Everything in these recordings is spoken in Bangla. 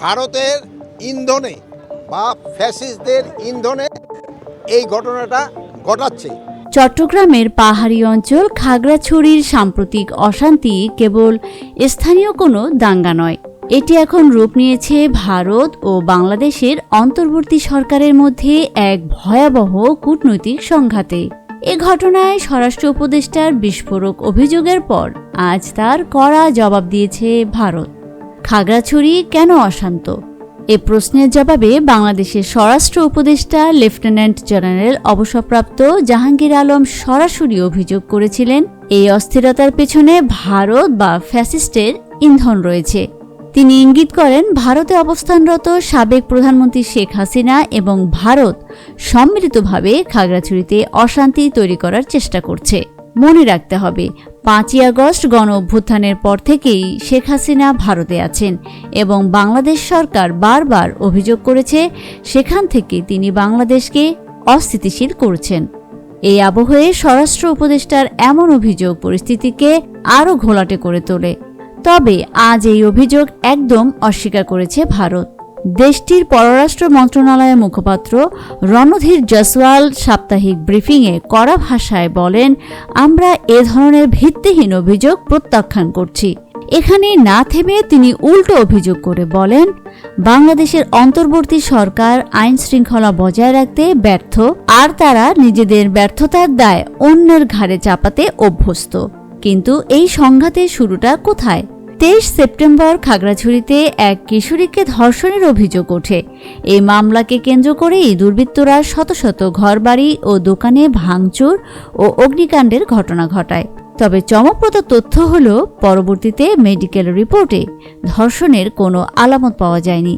ভারতের ইন্ধনে বা ফ্যাসিস্টদের ইন্ধনে এই ঘটনাটা ঘটাচ্ছে। চট্টগ্রামের পাহাড়ি অঞ্চল খাগড়াছড়ির সাম্প্রতিক অশান্তি কেবল স্থানীয় কোনো দাঙ্গা নয়। এটি এখন রূপ নিয়েছে ভারত ও বাংলাদেশের অন্তর্বর্তী সরকারের মধ্যে এক ভয়াবহ কূটনৈতিক সংঘাতে। এ ঘটনায় স্বরাষ্ট্র উপদেষ্টার বিস্ফোরক অভিযোগের পর আজ তার কড়া জবাব দিয়েছে ভারত। খাগড়াছড়ি কেন অশান্ত? এ প্রশ্নের জবাবে বাংলাদেশের স্বরাষ্ট্র উপদেষ্টা লেফটেন্যান্ট জেনারেল অবসরপ্রাপ্ত জাহাঙ্গীর আলম সরাসরি অভিযোগ করেছিলেন, এই অস্থিরতার পেছনে ভারত বা ফ্যাসিস্টের ইন্ধন রয়েছে। তিনি ইঙ্গিত করেন, ভারতে অবস্থানরত সাবেক প্রধানমন্ত্রী শেখ হাসিনা এবং ভারত সম্মিলিতভাবে খাগড়াছড়িতে অশান্তি তৈরি করার চেষ্টা করছে। মনে রাখতে হবে, পাঁচই আগস্ট গণ অভ্যুত্থানের পর থেকেই শেখ হাসিনা ভারতে আছেন এবং বাংলাদেশ সরকার বারবার অভিযোগ করেছে সেখান থেকে তিনি বাংলাদেশকে অস্থিতিশীল করছেন। এই আবহে স্বরাষ্ট্র উপদেষ্টার এমন অভিযোগ পরিস্থিতিকে আরও ঘোলাটে করে তোলে। তবে আজ এই অভিযোগ একদম অস্বীকার করেছে ভারত। দেশটির পররাষ্ট্র মন্ত্রণালয়ের মুখপাত্র রণধীর জসওয়াল সাপ্তাহিক ব্রিফিংয়ে কড়া ভাষায় বলেন, আমরা এ ধরনের ভিত্তিহীন অভিযোগ প্রত্যাখ্যান করছি। এখানে না থেমে তিনি উল্টো অভিযোগ করে বলেন, বাংলাদেশের অন্তর্বর্তী সরকার আইন শৃঙ্খলা বজায় রাখতে ব্যর্থ, আর তারা নিজেদের ব্যর্থতার দায় অন্যের ঘাড়ে চাপাতে অভ্যস্ত। কিন্তু এই সংঘাতের শুরুটা কোথায়? তেইশ সেপ্টেম্বর খাগড়াছড়িতে এক কিশোরীকে ধর্ষণের অভিযোগ ওঠে। এই মামলাকে কেন্দ্র করেই দুর্বৃত্তরা শত শত ঘরবাড়ি ও দোকানে ভাঙচুর ও অগ্নিকাণ্ডের ঘটনা ঘটায়। তবে চমকপ্রদ তথ্য হল, পরবর্তীতে মেডিকেল রিপোর্টে ধর্ষণের কোনো আলামত পাওয়া যায়নি।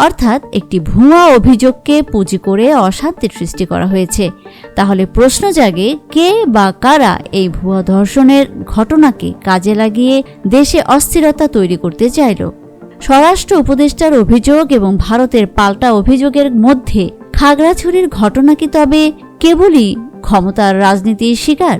অর্থাৎ একটি ভুয়া অভিযোগকে পুঁজি করে অশান্তির সৃষ্টি করা হয়েছে। তাহলে প্রশ্ন জাগে, কে বা কারা এই ভুয়া ধর্ষণের ঘটনাকে কাজে লাগিয়ে দেশে অস্থিরতা তৈরি করতে চাইল? স্বরাষ্ট্র উপদেষ্টার অভিযোগ এবং ভারতের পাল্টা অভিযোগের মধ্যে খাগড়াছড়ির ঘটনা কি তবে কেবলই ক্ষমতার রাজনীতির শিকার?